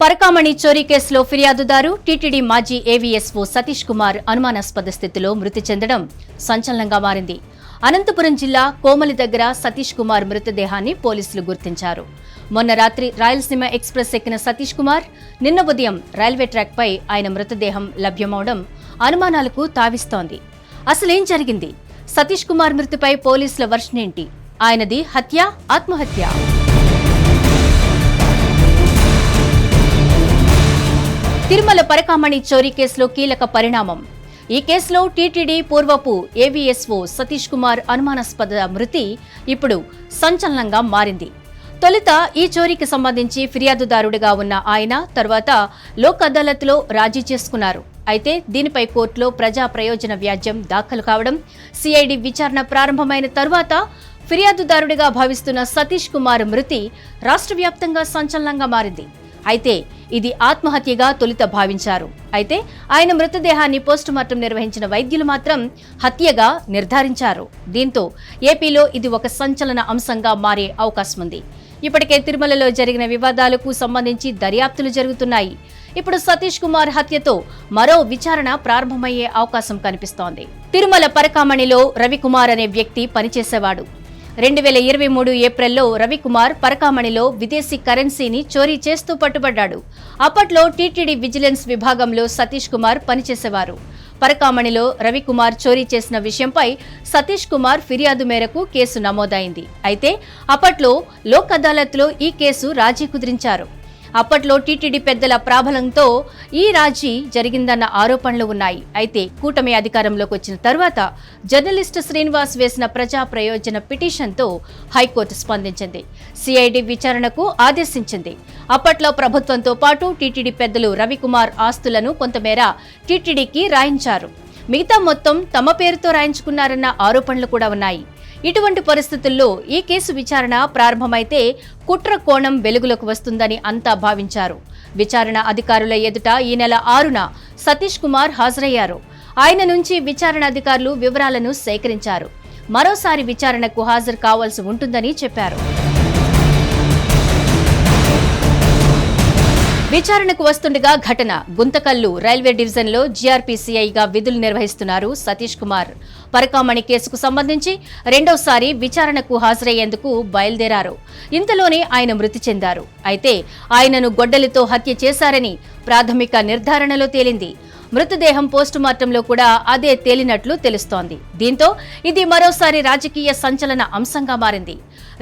పరకామణి చోరీ కేసులో ఫిర్యాదుదారు టీటీడీ మాజీ ఏవీఎస్ఓ సతీష్ కుమార్ అనుమానాస్పద స్థితిలో మృతి చెందడం సంచలనంగా మారింది. అనంతపురం జిల్లా కోమలి దగ్గర సతీష్ కుమార్ మృతదేహాన్ని పోలీసులు గుర్తించారు. మొన్న రాత్రి రాయలసీమ ఎక్స్ప్రెస్ ఎక్కిన సతీష్ కుమార్ నిన్న ఉదయం రైల్వే ట్రాక్పై ఆయన మృతదేహం లభ్యమవడం అనుమానాలకు తావిస్తోంది. అసలేం జరిగింది? సతీష్ కుమార్ మృతిపై పోలీసుల వర్షనేంటి ఆయనది హత్య ఆత్మహత్య? తిరుమల పరకామణి చోరీ కేసులో కీలక పరిణామం. ఈ కేసులో టీటీడీ పూర్వపు ఏవీఎస్ఓ సతీష్ కుమార్ అనుమానాస్పద మృతి ఇప్పుడు సంచలనంగా మారింది. తొలుత ఈ చోరీకి సంబంధించి ఫిర్యాదుదారుడిగా ఉన్న ఆయన తర్వాత లోక్ అదాలత్లో రాజీ చేసుకున్నారు. అయితే దీనిపై కోర్టులో ప్రజా ప్రయోజన వ్యాజ్యం దాఖలు కావడం సిఐడి విచారణ ప్రారంభమైన తర్వాత ఫిర్యాదుదారుడిగా భావిస్తున్న సతీష్ కుమార్ మృతి రాష్ట్ర వ్యాప్తంగా సంచలనంగా మారింది. అయితే ఇది ఆత్మహత్యగా తొలుత భావించారు. అయితే ఆయన మృతదేహాన్ని పోస్టుమార్టం నిర్వహించిన వైద్యులు మాత్రం హత్యగా నిర్ధారించారు. దీంతో ఏపీలో ఇది ఒక సంచలన అంశంగా మారే అవకాశం ఉంది ఇప్పటికే తిరుమలలో జరిగిన వివాదాలకు సంబంధించి దర్యాప్తులు జరుగుతున్నాయి. ఇప్పుడు సతీష్ కుమార్ హత్యతో మరో విచారణ ప్రారంభమయ్యే అవకాశం కనిపిస్తోంది. తిరుమల పరకామణిలో రవికుమార్ అనే వ్యక్తి పనిచేసేవాడు. రెండు వేల ఇరవై మూడు ఏప్రిల్లో రవికుమార్ పరకామణిలో విదేశీ కరెన్సీని చోరీ చేస్తూ పట్టుబడ్డాడు. అప్పట్లో టీటీడీ విజిలెన్స్ విభాగంలో సతీష్ కుమార్ పనిచేసేవారు. పరకామణిలో రవికుమార్ చోరీ చేసిన విషయంపై సతీష్ కుమార్ ఫిర్యాదు మేరకు కేసు నమోదైంది. అయితే అప్పట్లో లోక్ అదాలత్లో ఈ కేసు రాజీ కుదిరించారు. అప్పట్లో టీటీడీ పెద్దల ప్రాబలంతో ఈ రాజీ జరిగిందన్న ఆరోపణలు ఉన్నాయి. అయితే కూటమి అధికారంలోకి వచ్చిన తర్వాత జర్నలిస్టు శ్రీనివాస్ వేసిన ప్రజా ప్రయోజన పిటిషన్తో హైకోర్టు స్పందించింది. సిఐడి విచారణకు ఆదేశించింది. అప్పట్లో ప్రభుత్వంతో పాటు టీటీడీ పెద్దలు రవికుమార్ ఆస్తులను కొంతమేర టీటీడీకి రాయించారు. మిగతా మొత్తం తమ పేరుతో రాయించుకున్నారన్న ఆరోపణలు కూడా ఉన్నాయి. ఇటువంటి పరిస్థితుల్లో ఈ కేసు విచారణ ప్రారంభమైతే కుట్ర కోణం వెలుగులోకి వస్తుందని అంతా భావించారు. విచారణ అధికారుల ఎదుట ఈ నెల ఆరున సతీష్ కుమార్ హాజరయ్యారు. ఆయన నుంచి విచారణ అధికారులు వివరాలను సేకరించారు. మరోసారి విచారణకు హాజరు కావాల్సి ఉంటుందని చెప్పారు. విచారణకు వస్తుండగా ఘటన. గుంతకల్లు రైల్వే డివిజన్లో జీఆర్పీసీఐగా విధులు నిర్వహిస్తున్నారు సతీష్ కుమార్. పరకామణి కేసుకు సంబంధించి రెండోసారి విచారణకు హాజరయ్యేందుకు బయలుదేరారు. ఇంతలోనే ఆయన మృతి చెందారు. అయితే ఆయనను గొడ్డలితో హత్య చేశారని ప్రాథమిక నిర్ధారణలో తేలింది. మృతదేహం పోస్టుమార్టంలో కూడా అదే తేలినట్లు తెలుస్తోంది. దీంతో ఇది మరోసారి రాజకీయ సంచలన అంశంగా మారింది.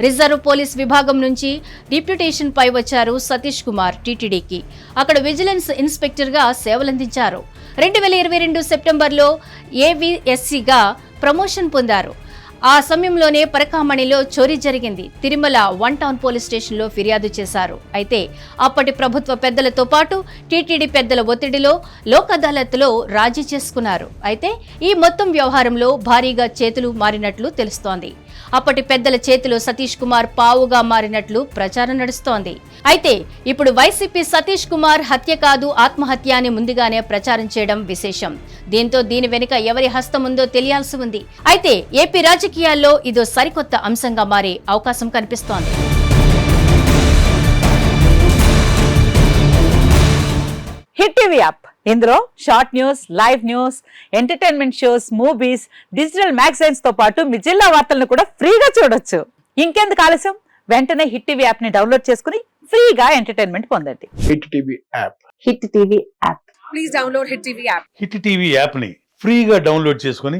రిజర్వ్ పోలీస్ విభాగం నుంచి డిప్యూటేషన్ పై వచ్చారు సతీష్ కుమార్ టీటీడీకి. అక్కడ విజిలెన్స్ ఇన్స్పెక్టర్గా సేవలందించారు. రెండు వేల ఇరవై రెండు సెప్టెంబర్లో ఏవిఎస్సిగా ప్రమోషన్ పొందారు. ఆ సమయంలోనే పరకామణిలో చోరీ జరిగింది. తిరుమల వన్ టౌన్ పోలీస్ స్టేషన్లో ఫిర్యాదు చేశారు. అయితే అప్పటి ప్రభుత్వ పెద్దలతో పాటు టీటీడీ పెద్దల ఒత్తిడిలో లోక్ అదాలత్లో రాజీ చేసుకున్నారు. అయితే ఈ మొత్తం వ్యవహారంలో భారీగా చేతులు మారినట్లు తెలుస్తోంది. అప్పటి పెద్దల చేతిలో సతీష్ కుమార్ పావుగా మారినట్లు ప్రచారం నడుస్తోంది. అయితే ఇప్పుడు వైసీపీ సతీష్ కుమార్ హత్య కాదు ఆత్మహత్య అని ముందుగానే ప్రచారం చేయడం విశేషం. దీంతో దీని వెనుక ఎవరి హస్తం ఉందో తెలియాల్సి ఉంది. అయితే ఏపీ రాజకీయాల్లో ఇదో సరికొత్త అంశంగా మారే అవకాశం కనిపిస్తోంది. Hit TV app. ఇందులో short news live news entertainment shows movies digital మ్యాగజైన్స్తో పాటు మీ జిల్లా వార్తలను కూడా ఫ్రీగా చూడొచ్చు. ఇంకెందుకు ఆలస్యం? వెంటనే హిట్ టీవీ యాప్ని డౌన్లోడ్ చేసుకుని ఫ్రీగా ఎంటర్టైన్మెంట్ పొందండి. Hit TV app. Hit TV app. Please download Hit TV app. Hit TV యాప్ని ఫ్రీగా డౌన్లోడ్ చేసుకొని